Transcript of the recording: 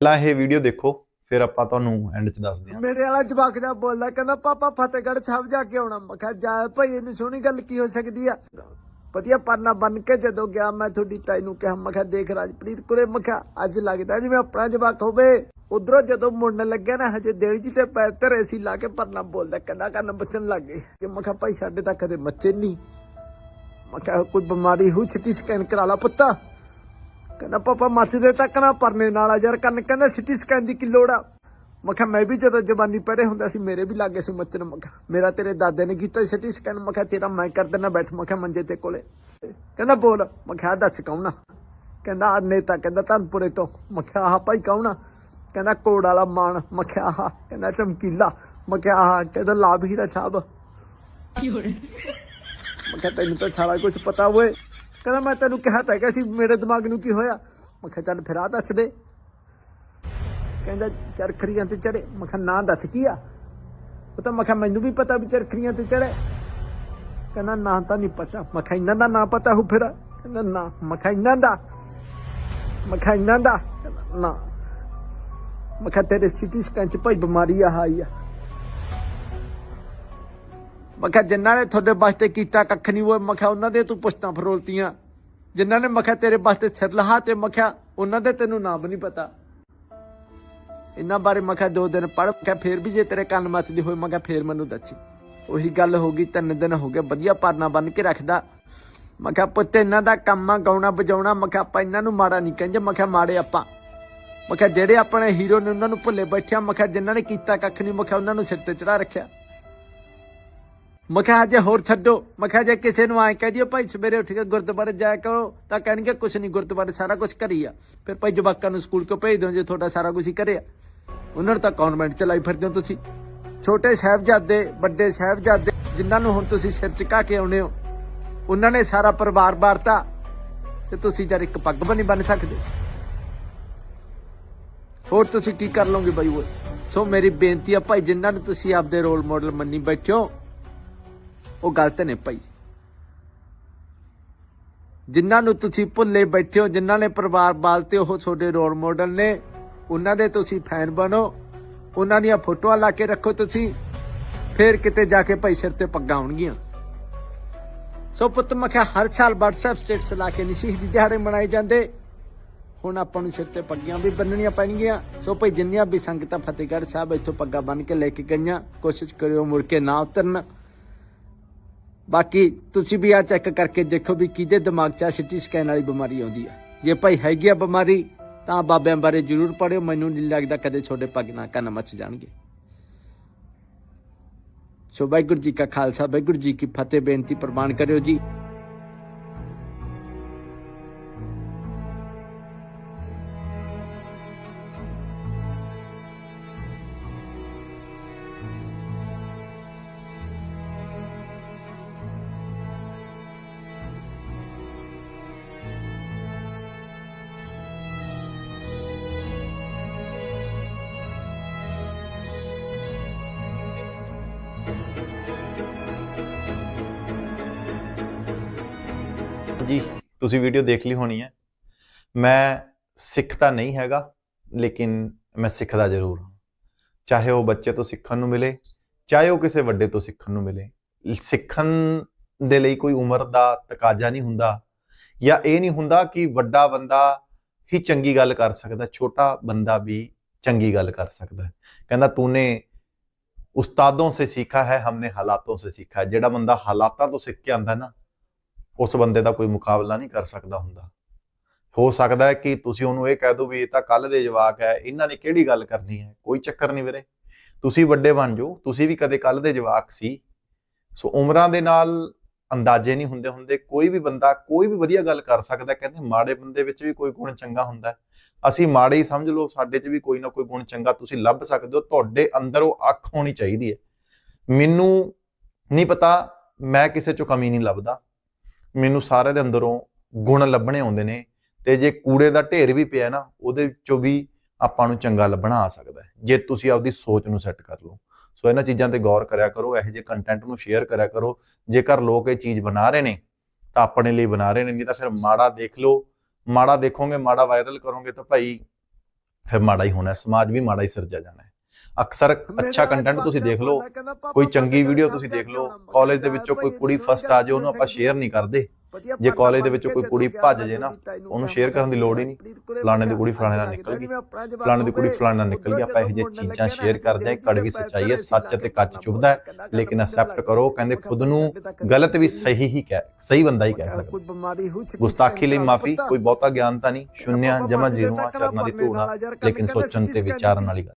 ਪਹਿਲਾਂ ਇਹ ਵੀਡੀਓ ਦੇਖੋ, ਫਿਰ ਆਪਾਂ ਤੁਹਾਨੂੰ ਐਂਡ 'ਚ ਦੱਸਦੇ ਹਾਂ। ਮੇਰੇ ਵਾਲਾ ਜਵਾਕ ਜਾ ਬੋਲਦਾ, ਕਹਿੰਦਾ, ਪਾਪਾ ਫਤਿਹਗੜ੍ਹ ਸਾਹਿਬ ਜਾ ਕੇ ਆਉਣਾ। ਮੈਂ ਕਿਹਾ, ਜਾ ਭਾਈ ਇਹਨੂੰ ਸੋਹਣੀ ਗੱਲ ਕੀ ਹੋ ਸਕਦੀ ਆ? ਵਧੀਆ ਪਰਨਾ ਬਨ ਕੇ ਜਦੋਂ ਗਿਆ, ਮੈਂ ਤੁਹਾਡੀ ਤਾਈ ਨੂੰ ਕਿਹਾ, ਮੈਂ ਕਿਹਾ, ਦੇਖ ਰਾਜਪ੍ਰੀਤ ਕੁਰੇ ਮੈਂ ਕਿਹਾ, ਅੱਜ ਲੱਗਦਾ ਜਿਵੇਂ ਆਪਣਾ ਜਵਾਕ ਹੋਵੇ। ਉਧਰੋਂ ਜਦੋਂ ਮੁੜਨ ਲੱਗਿਆ ਨਾ, ਹਜੇ ਦੇਵ ਜੀ ਤੇ ਪੈਰ ਧਰੇ ਸੀ, ਲਾ ਕੇ ਪਰਨਾ ਬੋਲਦਾ ਕੰਨਾ ਕੰਨ ਬਚਣ ਲੱਗ ਗਏ। ਕਿ ਮੈਂ ਕਿਹਾ, ਭਾਈ, ਸਾਡੇ ਤਾਂ ਕਦੇ ਮੱਚੇ ਨਹੀਂ ਮੈਂ ਕਿਹਾ, ਕੋਈ ਬਿਮਾਰੀ ਹੋ ਸਿਟੀ ਸਕੈਨ ਕਰਾ ਲਾ ਪੁੱਤਾ। ਕਹਿੰਦਾ, ਪਾਪਾ ਮੱਚਦੇ ਤੱਕ ਨਾ ਪਰਨੇ ਨਾਲ ਆ ਯਾਰ, ਕੰਨ ਕਹਿੰਦਾ, ਸਿਟੀ ਸਕੈਨ ਦੀ ਕੀ ਲੋੜ ਆ? ਮੈਂ ਕਿਹਾ, ਮੈਂ ਵੀ ਜਦੋਂ ਜਵਾਨੀ ਪੜੇ ਹੁੰਦਾ ਸੀ, ਮੇਰੇ ਵੀ ਲੱਗੇ ਸੀ ਮੱਚਣ ਮੈਂ ਕਿਹਾ, ਮੇਰਾ ਤੇਰੇ ਦਾਦੇ ਨੇ ਕੀਤਾ ਸਿਟੀ ਸਕੈਨ, ਮੈਂ ਕਿਹਾ, ਤੇਰਾ ਮੈਂ ਕਰ ਦੇਣਾ ਬੈਠ, ਮੈਂ ਕਿਹਾ, ਮੰਜੇ ਤੇ ਕੋਲੇ। ਕਹਿੰਦਾ, ਬੋਲ। ਮੈਂ ਕਿਹਾ ਦੱਸ ਕੌਣਾ ਕਹਿੰਦਾ ਆ ਨੇਤਾ, ਕਹਿੰਦਾ ਧਨਪੁਰੇ ਤੋਂ। ਮੈਂ ਕਿਹਾ, ਆਹ ਭਾਈ ਕੌਣਾ ਕਹਿੰਦਾ, ਕੋੜ ਵਾਲਾ ਮਾਨ। ਮੈਂ ਕਿਹਾ, ਆਹ, ਕਹਿੰਦਾ, ਚਮਕੀਲਾ। ਮੈਂ ਕਿਹਾ, ਆਹ, ਕਹਿੰਦਾ, ਲਾਭ ਹੀਰਾ ਸਾਹਿਬ। ਮੈਂ ਕਿਹਾ, ਤੈਨੂੰ ਤਾਂ ਸਾਰਾ ਕੁਝ ਪਤਾ ਹੋਏ ਕਹਿੰਦਾ ਮੈਂ ਤੈਨੂੰ ਕਿਹਾ ਤਾਂ ਕਿ ਸੀ, ਮੇਰੇ ਦਿਮਾਗ ਨੂੰ ਕੀ ਹੋਇਆ? ਮੈਂ ਕਿਹਾ ਚੱਲ ਫਿਰ ਆ ਦੱਸ ਦੇ। ਕਹਿੰਦਾ ਚਰਖੜੀਆਂ ਤੇ ਚੜੇ ਮੈਂ ਕਿਹਾ ਨਾ ਦੱਸ ਕੀ ਆ? ਉਹ ਤਾਂ ਮੈਂ ਕਿਹਾ ਮੈਨੂੰ ਵੀ ਪਤਾ ਵੀ ਚਰਖੜੀਆਂ ਤੇ ਚੜੇ ਕਹਿੰਦਾ ਨਾ ਤਾਂ ਨਹੀਂ ਪਤਾ। ਮੈਂ ਕਿਹਾ ਇਹਨਾਂ ਦਾ ਨਾ ਪਤਾ ਹੋ ਫਿਰ। ਕਹਿੰਦਾ ਨਾ, ਮੈਂ ਕਿਹਾ ਇਹਨਾਂ ਦਾ। ਮੈਂ ਕਿਹਾ ਇਹਨਾਂ ਦਾ। ਕਹਿੰਦਾ ਨਾ। ਮੈਂ ਕਿਹਾ ਤੇਰੇ ਸਿਟੀ ਸਕੈਨ ਚ ਭਾਈ ਬਿਮਾਰੀ ਆ ਆਈ ਆ। ਮੈਂ ਕਿਹਾ ਜਿਨ੍ਹਾਂ ਨੇ ਤੁਹਾਡੇ ਵਾਸਤੇ ਕੀਤਾ ਕੱਖ ਨਹੀਂ ਉਹ ਮੈਂ ਕਿਹਾ ਉਹਨਾਂ ਦੇ ਤੂੰ ਪੁਸ਼ਤਾਂ ਫਰੋਲਤੀਆਂ ਜਿਨ੍ਹਾਂ ਨੇ ਮੈਂ ਕਿਹਾ ਤੇਰੇ ਵਾਸਤੇ ਸਿਰ ਲਹਾ ਤੇ ਮੈਂ ਕਿਹਾ ਉਹਨਾਂ ਦੇ ਤੈਨੂੰ ਨਾਮ ਨਹੀਂ ਪਤਾ ਇਹਨਾਂ ਬਾਰੇ ਮੈਂ ਕਿਹਾ ਦੋ ਦਿਨ ਪੜ੍ਹ ਕੇ ਫੇਰ ਵੀ ਜੇ ਤੇਰੇ ਕੰਨ ਮੱਚਦੀ ਹੋਏ ਮੈਂ ਕਿਹਾ ਫੇਰ ਮੈਨੂੰ ਦੱਸੀ ਉਹੀ ਗੱਲ ਹੋ ਗਈ ਤਿੰਨ ਦਿਨ ਹੋ ਗਏ ਵਧੀਆ ਪਰਨਾ ਬੰਨ ਕੇ ਰੱਖਦਾ ਮੈਂ ਕਿਹਾ ਪੁੱਤ ਇਹਨਾਂ ਦਾ ਕੰਮ ਆ ਗਾਉਣਾ ਵਜਾਉਣਾ ਮੈਂ ਕਿਹਾ ਆਪਾਂ ਇਹਨਾਂ ਨੂੰ ਮਾੜਾ ਨਹੀਂ ਕਹਿੰਦੇ ਮੈਂ ਕਿਹਾ ਮਾੜੇ ਆਪਾਂ ਮੈਂ ਕਿਹਾ ਜਿਹੜੇ ਆਪਣੇ ਹੀਰੋ ਨੇ ਉਹਨਾਂ ਨੂੰ ਭੁੱਲੇ ਬੈਠਿਆ ਮੈਂ ਕਿਹਾ ਜਿਨ੍ਹਾਂ ਨੇ ਕੀਤਾ ਕੱਖ ਨਹੀਂ ਮੈਂ ਕਿਹਾ ਉਹਨਾਂ ਨੂੰ ਸਿਰ ਤੇ ਚੜਾ ਰੱਖਿਆ ਮੈਂ ਕਿਹਾ ਜੇ ਹੋਰ ਛੱਡੋ, ਮੈਂ ਕਿਹਾ ਜੇ ਕਿਸੇ ਨੂੰ ਐਂ ਕਹਿ ਦਿਓ, ਭਾਈ ਸਵੇਰੇ ਉੱਠ ਕੇ ਗੁਰਦੁਆਰੇ ਜਾਇਆ ਕਰੋ, ਤਾਂ ਕਹਿਣਗੇ, ਕੁਛ ਨਹੀਂ, ਗੁਰਦੁਆਰੇ ਸਾਰਾ ਕੁਝ ਕਰੀ ਆ। ਫਿਰ ਭਾਈ ਜਵਾਕਾਂ ਨੂੰ ਸਕੂਲ ਕਿਉਂ ਭੇਜ ਦਿਓ ਜੇ ਤੁਹਾਡਾ ਸਾਰਾ ਕੁਝ ਹੀ ਕਰਿਆ? ਉਹਨਾਂ ਨੂੰ ਤਾਂ ਕਨਵੈਂਟ ਚਲਾਈ ਫਿਰਦੇ ਹੋ ਤੁਸੀਂ। ਛੋਟੇ ਸਾਹਿਬਜ਼ਾਦੇ, ਵੱਡੇ ਸਾਹਿਬਜ਼ਾਦੇ, ਜਿਨ੍ਹਾਂ ਨੂੰ ਹੁਣ ਤੁਸੀਂ ਸਿਰ ਚੁਕਾ ਕੇ ਆਉਨੇ ਹੋ, ਉਹਨਾਂ ਨੇ ਸਾਰਾ ਪਰਿਵਾਰ ਵਾਰਤਾ, ਤੇ ਤੁਸੀਂ ਜਦ ਇੱਕ ਪੱਗ ਵੀ ਨਹੀਂ ਬੰਨ ਸਕਦੇ। ਹੋਰ ਤੁਸੀਂ ਕੀ ਕਰ ਲਓਗੇ ਬਾਈ ਉਹ ਸੋ ਮੇਰੀ ਬੇਨਤੀ ਆ ਭਾਈ, ਜਿਨ੍ਹਾਂ ਨੂੰ ਤੁਸੀਂ ਆਪਦੇ ਰੋਲ ਮਾਡਲ ਮੰਨੀ ਬੈਠੇ ਉਹ ਗਲਤ ਨੇ ਭਾਈ ਜਿਨ੍ਹਾਂ ਨੂੰ ਤੁਸੀਂ ਭੁੱਲੇ ਬੈਠੇ ਹੋ, ਜਿਨ੍ਹਾਂ ਨੇ ਪਰਿਵਾਰ ਬਾਲਤੇ, ਉਹ ਤੁਹਾਡੇ ਰੋਲ ਮਾਡਲ ਨੇ। ਉਹਨਾਂ ਦੇ ਤੁਸੀਂ ਫੈਨ ਬਣੋ। ਉਹਨਾਂ ਦੀਆਂ ਫੋਟੋਆਂ ਲਾ ਕੇ ਰੱਖੋ ਤੁਸੀਂ। ਫਿਰ ਕਿਤੇ ਜਾ ਕੇ ਭਾਈ ਸਿਰ ਤੇ ਪੱਗਾਂ ਆਉਣਗੀਆਂ। ਸੋ ਪੁੱਤ, ਮੈਂ ਹਰ ਸਾਲ WhatsApp ਸਟੇਟਸ ਲਾ ਕੇ ਨਹੀਂ ਸ਼ਹੀਦੀ ਦਿਹਾੜੇ ਮਨਾਏ ਜਾਂਦੇ। ਹੁਣ ਆਪਾਂ ਨੂੰ ਸਿਰ ਤੇ ਪੱਗੀਆਂ ਵੀ ਬੰਨਣੀਆਂ ਪੈਣਗੀਆਂ। ਸੋ ਭਾਈ ਜਿੰਨੀਆਂ ਵੀ ਸੰਗਤਾਂ ਫਤਿਹਗੜ੍ਹ ਸਾਹਿਬ ਇੱਥੋਂ ਪੱਗਾਂ ਬੰਨ ਕੇ ਲੈ ਕੇ ਗਈਆਂ, ਕੋਸ਼ਿਸ਼ ਕਰਿਓ ਮੁੜ ਕੇ ਨਾ ਉਤਰਨ। ਬਾਕੀ ਤੁਸੀਂ ਵੀ ਆ ਚੈੱਕ ਕਰਕੇ ਦੇਖੋ ਵੀ ਕਿਹਦੇ ਦਿਮਾਗ 'ਚ ਆ ਸਿਟੀ ਸਕੈਨ ਵਾਲੀ ਬਿਮਾਰੀ ਆਉਂਦੀ ਆ। ਜੇ ਭਾਈ ਹੈਗੀ ਆ ਬਿਮਾਰੀ, ਤਾਂ ਬਾਬਿਆਂ ਬਾਰੇ ਜ਼ਰੂਰ ਪੜਿਓ ਮੈਨੂੰ ਨਹੀਂ ਲੱਗਦਾ ਕਦੇ ਛੋਟੇ ਪੱਗ ਨਾ ਕੰਨ ਮੱਚ ਜਾਣਗੇ। ਸੋ ਵਾਹਿਗੁਰੂ ਜੀ ਕਾ ਖਾਲਸਾ, ਵਾਹਿਗੁਰੂ ਜੀ ਕੀ ਫਤਿਹ, ਬੇਨਤੀ ਪ੍ਰਮਾਣ ਕਰਿਓ ਜੀ। ਜੀ ਤੁਸੀਂ ਵੀਡੀਓ ਦੇਖ ਲਈ ਹੋਣੀ ਹੈ। ਮੈਂ ਸਿੱਖ ਤਾਂ ਨਹੀਂ ਹੈਗਾ, ਲੇਕਿਨ ਮੈਂ ਸਿੱਖਦਾ ਜ਼ਰੂਰ ਹਾਂ। ਚਾਹੇ ਉਹ ਬੱਚੇ ਤੋਂ ਸਿੱਖਣ ਨੂੰ ਮਿਲੇ, ਚਾਹੇ ਉਹ ਕਿਸੇ ਵੱਡੇ ਤੋਂ ਸਿੱਖਣ ਨੂੰ ਮਿਲੇ। ਸਿੱਖਣ ਦੇ ਲਈ ਕੋਈ ਉਮਰ ਦਾ ਤਕਾਜ਼ਾ ਨਹੀਂ ਹੁੰਦਾ ਜਾਂ ਇਹ ਨਹੀਂ ਹੁੰਦਾ ਕਿ ਵੱਡਾ ਬੰਦਾ ਹੀ ਚੰਗੀ ਗੱਲ ਕਰ ਸਕਦਾ, ਛੋਟਾ ਬੰਦਾ ਵੀ ਚੰਗੀ ਗੱਲ ਕਰ ਸਕਦਾ ਹੈ। ਕਹਿੰਦਾ, ਤੂਨੇ ਉਸਤਾਦੋਂ ਸੇ ਸਿੱਖਾ ਹੈ, ਹਮਨੇ ਹਾਲਾਤੋਂ ਸੇ ਸਿੱਖਾ ਹੈ। ਜਿਹੜਾ ਬੰਦਾ ਹਾਲਾਤਾਂ ਤੋਂ ਸਿੱਖ ਕੇ ਆਂਦਾ ਨਾ ਉਸ ਬੰਦੇ ਦਾ ਕੋਈ ਮੁਕਾਬਲਾ ਨਹੀਂ ਕਰ ਸਕਦਾ ਹੁੰਦਾ। ਹੋ ਸਕਦਾ ਹੈ ਕਿ ਤੁਸੀਂ ਉਹਨੂੰ ਇਹ ਕਹਿ ਦਿਓ ਵੀ ਇਹ ਤਾਂ ਕੱਲ ਦੇ ਜਵਾਕ ਹੈ, ਇਹਨਾਂ ਨੇ ਕਿਹੜੀ ਗੱਲ ਕਰਨੀ ਹੈ? ਕੋਈ ਚੱਕਰ ਨਹੀਂ ਵੀਰੇ। ਤੁਸੀਂ ਵੱਡੇ ਬਣ ਜਾਓ, ਤੁਸੀਂ ਵੀ ਕਦੇ ਕੱਲ ਦੇ ਜਵਾਕ ਸੀ। ਸੋ ਉਮਰਾਂ ਦੇ ਨਾਲ ਅੰਦਾਜ਼ੇ ਨਹੀਂ ਹੁੰਦੇ ਹੁੰਦੇ, ਕੋਈ ਵੀ ਬੰਦਾ ਕੋਈ ਵੀ ਵਧੀਆ ਗੱਲ ਕਰ ਸਕਦਾ ਕਹਿੰਦੇ ਮਾੜੇ ਬੰਦੇ ਵਿੱਚ ਵੀ ਕੋਈ ਗੁਣ ਚੰਗਾ ਹੁੰਦਾ ਅਸੀਂ ਮਾੜੇ ਹੀ ਸਮਝ ਲਓ, ਸਾਡੇ 'ਚ ਵੀ ਕੋਈ ਨਾ ਕੋਈ ਗੁਣ ਚੰਗਾ ਤੁਸੀਂ ਲੱਭ ਸਕਦੇ ਹੋ, ਤੁਹਾਡੇ ਅੰਦਰ ਉਹ ਅੱਖ ਹੋਣੀ ਚਾਹੀਦੀ ਹੈ। ਮੈਨੂੰ ਨਹੀਂ ਪਤਾ, ਮੈਂ ਕਿਸੇ 'ਚੋਂ ਕਮੀ ਨਹੀਂ ਲੱਭਦਾ। ਮੈਨੂੰ ਸਾਰੇ ਦੇ ਅੰਦਰੋਂ ਗੁਣ ਲੱਭਣੇ ਆਉਂਦੇ ਨੇ ਤੇ ਜੇ ਕੂੜੇ ਦਾ ਢੇਰ ਵੀ ਪਿਆ ਨਾ, ਉਹਦੇ ਵਿੱਚੋਂ ਵੀ ਆਪਾਂ ਨੂੰ ਚੰਗਾ ਲੱਭਣਾ ਆ ਸਕਦਾ ਹੈ, ਜੇ ਤੁਸੀਂ ਆਪਦੀ ਸੋਚ ਨੂੰ ਸੈੱਟ ਕਰ ਲਓ। ਸੋ ਇਹਨਾਂ ਚੀਜ਼ਾਂ ਤੇ ਗੌਰ ਕਰਿਆ ਕਰੋ, ਇਹੋ ਜਿਹੇ ਕੰਟੈਂਟ ਨੂੰ ਸ਼ੇਅਰ ਕਰਿਆ ਕਰੋ। ਜੇਕਰ ਲੋਕ ਇਹ ਚੀਜ਼ ਬਣਾ ਰਹੇ ਨੇ, ਤਾਂ ਆਪਣੇ ਲਈ ਬਣਾ ਰਹੇ ਨੇ, ਨਹੀਂ ਤਾਂ ਫਿਰ ਮਾੜਾ ਦੇਖ ਲਓ। ਮਾੜਾ ਦੇਖੋਗੇ, ਮਾੜਾ ਵਾਇਰਲ ਕਰੋਗੇ ਤਾਂ ਭਾਈ ਫਿਰ ਮਾੜਾ ਹੀ ਹੋਣਾ, ਸਮਾਜ ਵੀ ਮਾੜਾ ਹੀ ਸਿਰਜਿਆ ਜਾਣਾ ਅਕਸਰ ਅੱਛਾ ਕੰਟੈਂਟ ਤੁਸੀਂ ਦੇਖ ਲਓ। ਕੋਈ ਚੰਗੀ ਵੀਡੀਓ ਤੁਸੀਂ ਦੇਖ ਲਓ। ਕਾਲਜ ਦੇ ਵਿੱਚੋਂ ਕੋਈ ਕੁੜੀ ਫਸਟ ਆ ਜਾਏ ਉਹਨੂੰ ਆਪਾਂ ਸ਼ੇਅਰ ਨਹੀਂ ਕਰਦੇ। ਜੇ ਕਾਲਜ ਦੇ ਵਿੱਚੋਂ ਕੋਈ ਕੁੜੀ ਭੱਜ ਜੇ ਨਾ ਉਹਨੂੰ ਸ਼ੇਅਰ ਕਰਨ ਦੀ ਲੋੜ ਹੀ ਨਹੀਂ। ਫਲਾਣੇ ਦੀ ਕੁੜੀ ਫਲਾਣੇ ਨਾਲ ਨਿਕਲ ਗਈ। ਫਲਾਣੇ ਦੀ ਕੁੜੀ ਫਲਾਣੇ ਨਾਲ ਨਿਕਲ ਗਈ ਆਪਾਂ ਇਹੋ ਜਿਹੀਆਂ ਚੀਜ਼ਾਂ ਸ਼ੇਅਰ ਕਰਦੇ ਹਾਂ ਕੜਵੀ ਸੱਚਾਈ ਹੈ ਸੱਚ ਅਤੇ ਕੱਚ ਚੁਭਦਾ ਹੈ ਲੇਕਿਨ ਅਸੈਪਟ ਕਰੋ ਕਹਿੰਦੇ ਖੁਦ ਨੂੰ ਗਲਤ ਵੀ ਸਹੀ ਹੀ ਕਹਿ ਸਹੀ ਬੰਦਾ ਹੀ ਕਹਿ ਸਕਦਾ। ਕੋਈ ਬਿਮਾਰੀ ਹੋ ਗੁਸਤਾਖੀ ਲਈ ਮਾਫੀ ਕੋਈ ਬਹੁਤਾ ਗਿਆਨ ਤਾਂ ਨਹੀਂ ਸ਼ੁੰਨਿਆ ਜਮਾ ਜੀਰੋਆਂ ਚਰਨਾਂ ਦੀ ਧੂਣਾ ਲੇਕਿਨ ਸੋਚਣ ਤੇ ਵਿਚਾਰਨ ਵਾਲੀ ਗੱਲ